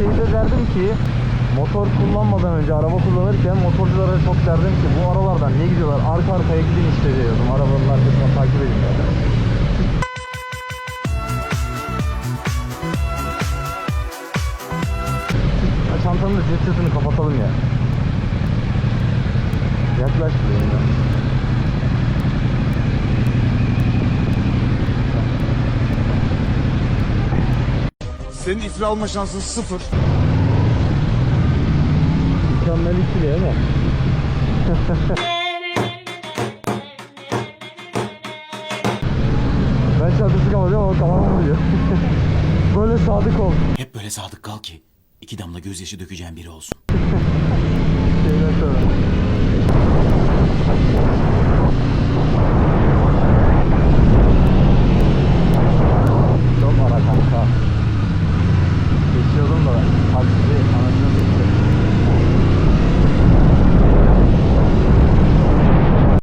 şeyde derdim ki motor kullanmadan önce araba kullanırken motorculara çok derdim ki bu aralardan niye gidiyorlar arka arkaya gidin işte diyordum arabanın arkasından takip edin derdim. Çantanın da sesini kapatalım ya. Yaklaş buraya ya. Senin iflah alma şansın sıfır. Mükemmel ikili ama. ben çatısı kapatıyorum ama kafam vuruyor. Böyle sadık ol. Hep böyle sadık kal ki iki damla gözyaşı dökeceğin biri olsun. Um,